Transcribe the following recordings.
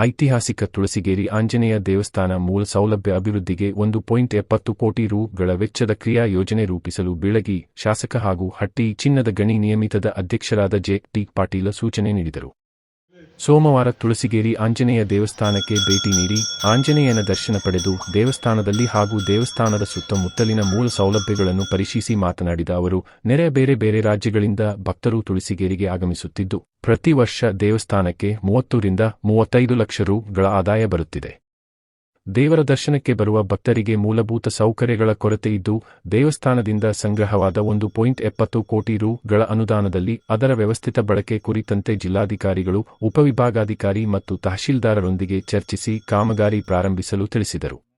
ಐತಿಹಾಸಿಕ ತುಳಸಿಗೇರಿ ಆಂಜನೇಯ ದೇವಸ್ಥಾನ ಮೂಲ ಸೌಲಭ್ಯ ಅಭಿವೃದ್ಧಿಗೆ ಒಂದು ಪಾಯಿಂಟ್ ಎಪ್ಪತ್ತು ಕೋಟಿ ರೂಗಳ ವೆಚ್ಚದ ಕ್ರಿಯಾ ಯೋಜನೆ ರೂಪಿಸಲು ಬೀಳಗಿ ಶಾಸಕ ಹಾಗೂ ಹಟ್ಟಿ ಚಿನ್ನದ ಗಣಿ ನಿಯಮಿತದ ಅಧ್ಯಕ್ಷರಾದ ಜೆ ಟಿ ಪಾಟೀಲ ಸೂಚನೆ ನೀಡಿದರು. ಸೋಮವಾರ ತುಳಸಿಗೇರಿ ಆಂಜನೇಯ ದೇವಸ್ಥಾನಕ್ಕೆ ಭೇಟಿ ನೀಡಿ ಆಂಜನೇಯನ ದರ್ಶನ ಪಡೆದು ದೇವಸ್ಥಾನದಲ್ಲಿ ಹಾಗೂ ದೇವಸ್ಥಾನದ ಸುತ್ತಮುತ್ತಲಿನ ಮೂಲ ಸೌಲಭ್ಯಗಳನ್ನು ಪರಿಶೀಲಿಸಿ ಮಾತನಾಡಿದ ಅವರು ನೆರೆಯ ಬೇರೆ ಬೇರೆ ರಾಜ್ಯಗಳಿಂದ ಭಕ್ತರು ತುಳಸಿಗೇರಿಗೆ ಆಗಮಿಸುತ್ತಿದ್ದು, ಪ್ರತಿ ವರ್ಷ ದೇವಸ್ಥಾನಕ್ಕೆ ಮೂವತ್ತರಿಂದ ಮೂವತ್ತೈದು ಲಕ್ಷ ರೂಗಳ ಆದಾಯ ಬರುತ್ತಿದೆ. ದೇವರ ದರ್ಶನಕ್ಕೆ ಬರುವ ಭಕ್ತರಿಗೆ ಮೂಲಭೂತ ಸೌಕರ್ಯಗಳ ಕೊರತೆ ಇದ್ದು, ದೇವಸ್ಥಾನದಿಂದ ಸಂಗ್ರಹವಾದ ಒಂದು ಪಾಯಿಂಟ್ ಎಪ್ಪತ್ತು ಕೋಟಿ ರು.ಗಳ ಅನುದಾನದಲ್ಲಿ ಅದರ ವ್ಯವಸ್ಥಿತ ಬಳಕೆ ಕುರಿತಂತೆ ಜಿಲ್ಲಾಧಿಕಾರಿಗಳು, ಉಪವಿಭಾಗಾಧಿಕಾರಿ ಮತ್ತು ತಹಶೀಲ್ದಾರರೊಂದಿಗೆ ಚರ್ಚಿಸಿ ಕಾಮಗಾರಿ ಪ್ರಾರಂಭಿಸಲು ತಿಳಿಸಿದರು.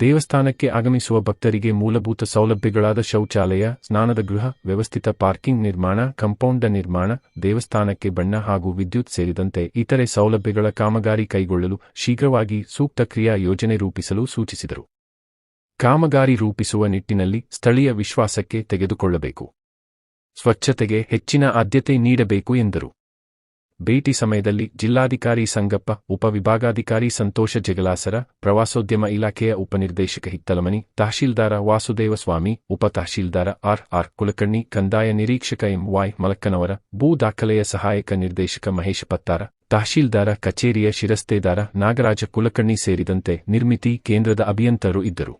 ದೇವಸ್ಥಾನಕ್ಕೆ ಆಗಮಿಸುವ ಭಕ್ತರಿಗೆ ಮೂಲಭೂತ ಸೌಲಭ್ಯಗಳಾದ ಶೌಚಾಲಯ, ಸ್ನಾನದ ಗೃಹ, ವ್ಯವಸ್ಥಿತ ಪಾರ್ಕಿಂಗ್ ನಿರ್ಮಾಣ, ಕಂಪೌಂಡ ನಿರ್ಮಾಣ, ದೇವಸ್ಥಾನಕ್ಕೆ ಬಣ್ಣ ಹಾಗೂ ವಿದ್ಯುತ್ ಸೇರಿದಂತೆ ಇತರೆ ಸೌಲಭ್ಯಗಳ ಕಾಮಗಾರಿ ಕೈಗೊಳ್ಳಲು ಶೀಘ್ರವಾಗಿ ಸೂಕ್ತ ಕ್ರಿಯಾ ಯೋಜನೆ ರೂಪಿಸಲು ಸೂಚಿಸಿದರು. ಕಾಮಗಾರಿ ರೂಪಿಸುವ ನಿಟ್ಟಿನಲ್ಲಿ ಸ್ಥಳೀಯ ವಿಶ್ವಾಸಕ್ಕೆ ತೆಗೆದುಕೊಳ್ಳಬೇಕು. ಸ್ವಚ್ಛತೆಗೆ ಹೆಚ್ಚಿನ ಆದ್ಯತೆ ನೀಡಬೇಕು ಎಂದರು. ಭೇಟಿ ಸಮಯದಲ್ಲಿ ಜಿಲ್ಲಾಧಿಕಾರಿ ಸಂಗಪ್ಪ, ಉಪವಿಭಾಗಾಧಿಕಾರಿ ಸಂತೋಷ ಜಗಲಾಸರ, ಪ್ರವಾಸೋದ್ಯಮ ಇಲಾಖೆಯ ಉಪನಿರ್ದೇಶಕ ಹಿತ್ತಲಮನಿ, ತಹಶೀಲ್ದಾರ ವಾಸುದೇವ ಸ್ವಾಮಿ ಉಪ ತಹಶೀಲ್ದಾರ ಆರ್ ಆರ್ ಕುಲಕರ್ಣಿ, ಕಂದಾಯ ನಿರೀಕ್ಷಕ ಎಂ ವಾಯ್ ಮಲಕ್ಕನವರ, ಭೂ ದಾಖಲೆಯ ಸಹಾಯಕ ನಿರ್ದೇಶಕ ಮಹೇಶ್ ಪತ್ತಾರ, ತಹಶೀಲ್ದಾರ ಕಚೇರಿಯ ಶಿರಸ್ತೇದಾರ ನಾಗರಾಜ ಕುಲಕರ್ಣಿ ಸೇರಿದಂತೆ ನಿರ್ಮಿತಿ ಕೇಂದ್ರದ ಅಭಿಯಂತರರು ಇದ್ದರು.